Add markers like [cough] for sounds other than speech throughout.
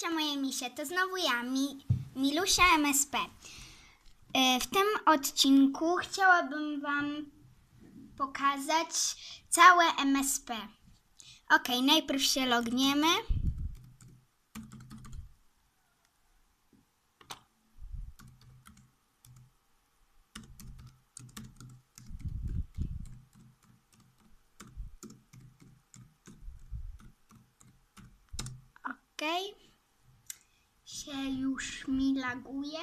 Hejcia moje misie, to znowu ja, Mi, Milusia MSP. E, W tym odcinku chciałabym Wam pokazać całe MSP. Ok, najpierw się logniemy. Ok, się już mi laguje.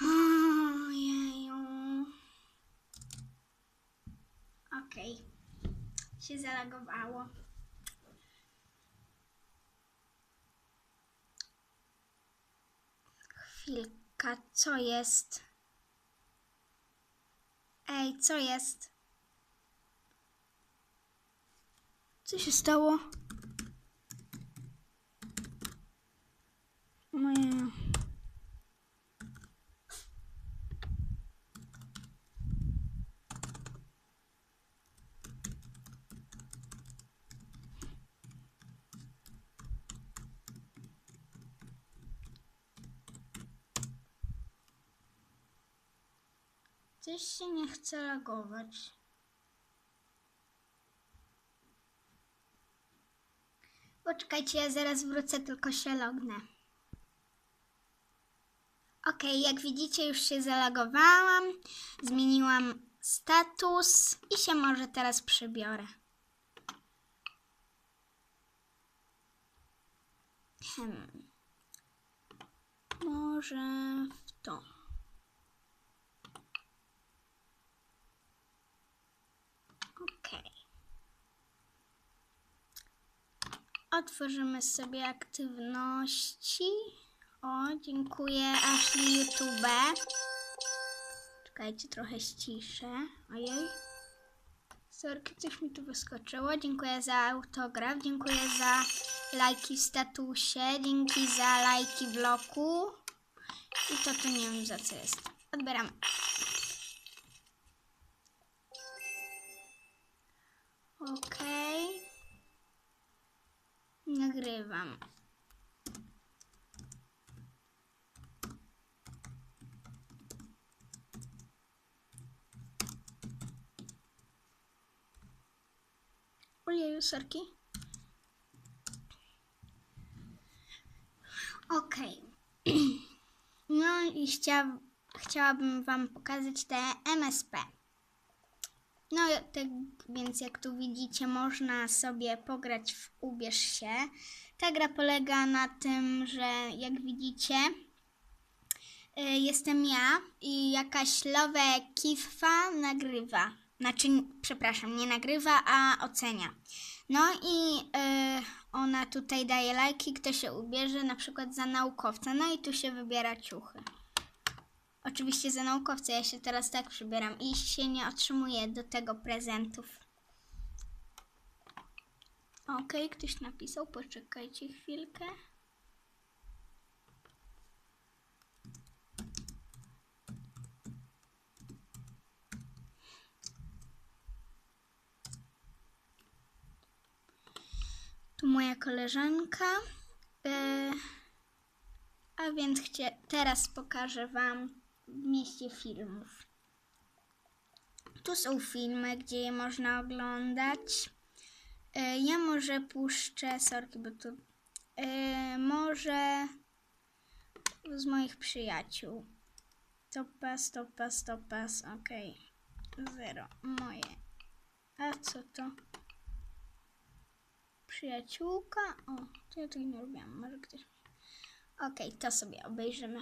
Ojeju. Okej. Się zalagowało. Chwilka, co jest? Ej, co jest? Co się stało? Moje. Coś się nie chce logować. Poczekajcie, ja zaraz wrócę, tylko się lognę. Ok, jak widzicie, już się zalogowałam, zmieniłam status i się może teraz przebiorę. Hmm. Może w to. Okej. Otworzymy sobie aktywności. O, dziękuję Ashley YouTube. Czekajcie, trochę ściszę. Ojej. Sorki, coś mi tu wyskoczyło. Dziękuję za autograf, dziękuję za lajki w statusie, dzięki za lajki w bloku. I to tu nie wiem za co jest. Odbieram. Okej. Nagrywam. Ojeju, sorki. Okej. [clears throat] No i chcia, chciałabym Wam pokazać te MSP. No tak więc jak tu widzicie, można sobie pograć w Ubierz się. Ta gra polega na tym, że jak widzicie, y, jestem ja i jakaś Love Kifa nagrywa. Znaczy, przepraszam, nie nagrywa, a ocenia. No i y, ona tutaj daje lajki, kto się ubierze, na przykład za naukowca. No i tu się wybiera ciuchy. Oczywiście za naukowca ja się teraz tak przybieram i się nie otrzymuję do tego prezentów. Okej, ktoś napisał, poczekajcie chwilkę. Tu moja koleżanka. E, a więc teraz pokażę Wam mieście filmów. Tu są filmy, gdzie je można oglądać. E, ja może puszczę, sorki, bo tu e, może z moich przyjaciół. Topas, topas, topas, okej. Zero, moje. A co to? Przyjaciółka? O, to ja tego nie robiłam, może ktoś... Okej, to sobie obejrzymy.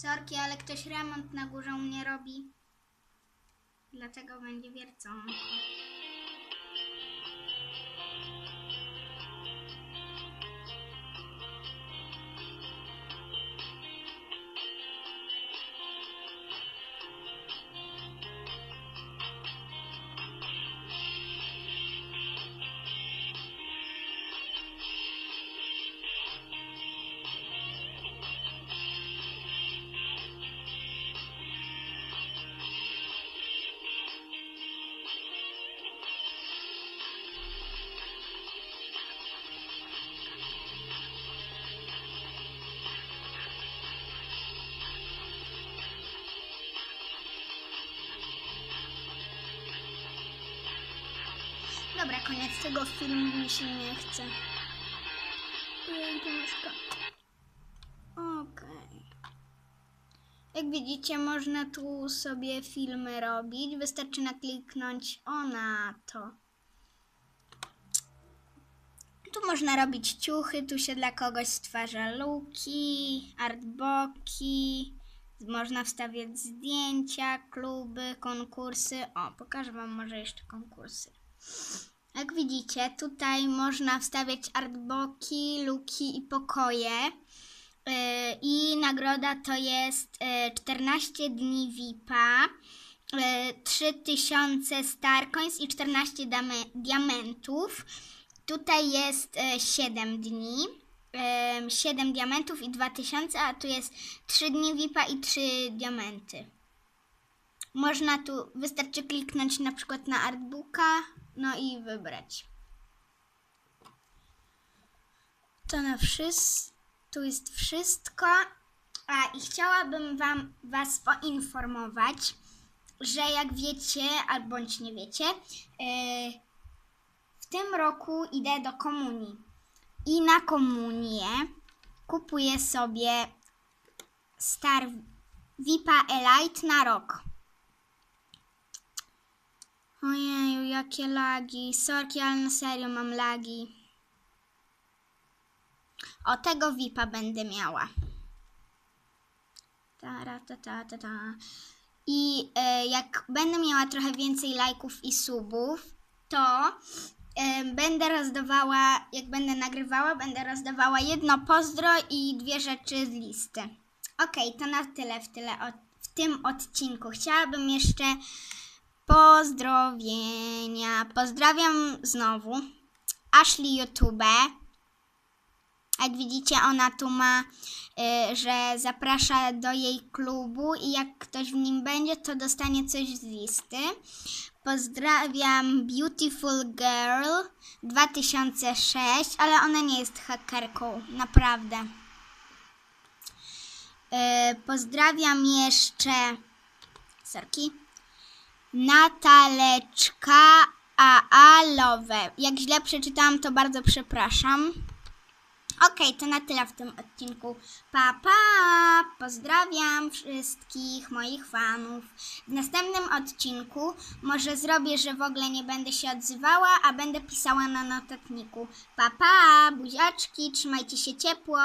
Sorki, ale ktoś remont na górze u mnie robi. Dlatego będzie wiercony. Tego filmu mi się nie chce. Okej. Jak widzicie, można tu sobie filmy robić. Wystarczy nakliknąć o na to. Tu można robić ciuchy, tu się dla kogoś stwarza luki, artboki, można wstawiać zdjęcia, kluby, konkursy. O, pokażę Wam może jeszcze konkursy. Jak widzicie, tutaj można wstawiać artboki, luki i pokoje. Yy, I nagroda to jest yy, 14 dni VIP-a, yy, 3000 Starcoins i 14 dame- diamentów. Tutaj jest e, 7 dni, e, 7 diamentów i 2000, a tu jest 3 dni VIP-a i 3 diamenty. Można tu, wystarczy kliknąć na przykład na artbooka, no i wybrać. To na wszystko, tu jest wszystko. A i chciałabym wam, Was poinformować, że jak wiecie, albo nie wiecie, yy, w tym roku idę do komunii. I na komunię kupuję sobie Star VIPa Elite na rok. Ojeju, jakie lagi. Sorki, ale na serio mam lagi. O, tego VIPa będę miała. Ta, ta, ta, ta, ta. I e, jak będę miała trochę więcej lajków i subów, to e, będę rozdawała, jak będę nagrywała, będę rozdawała jedno pozdro i dwie rzeczy z listy. Okej, to na tyle w, tyle w tym odcinku. Chciałabym jeszcze pozdrowienia. Pozdrawiam znowu Ashley YouTube. Jak widzicie, ona tu ma, y, że zaprasza do jej klubu i jak ktoś w nim będzie, to dostanie coś z listy. Pozdrawiam Beautiful Girl 2006, ale ona nie jest hakerką, naprawdę. Y, pozdrawiam jeszcze sorki, Nataleczka Aalowe. Jak źle przeczytałam, to bardzo przepraszam. Okej, to na tyle w tym odcinku. Pa, pa! Pozdrawiam wszystkich moich fanów. W następnym odcinku może zrobię, że w ogóle nie będę się odzywała, a będę pisała na notatniku. Pa, pa! Buziaczki, trzymajcie się ciepło.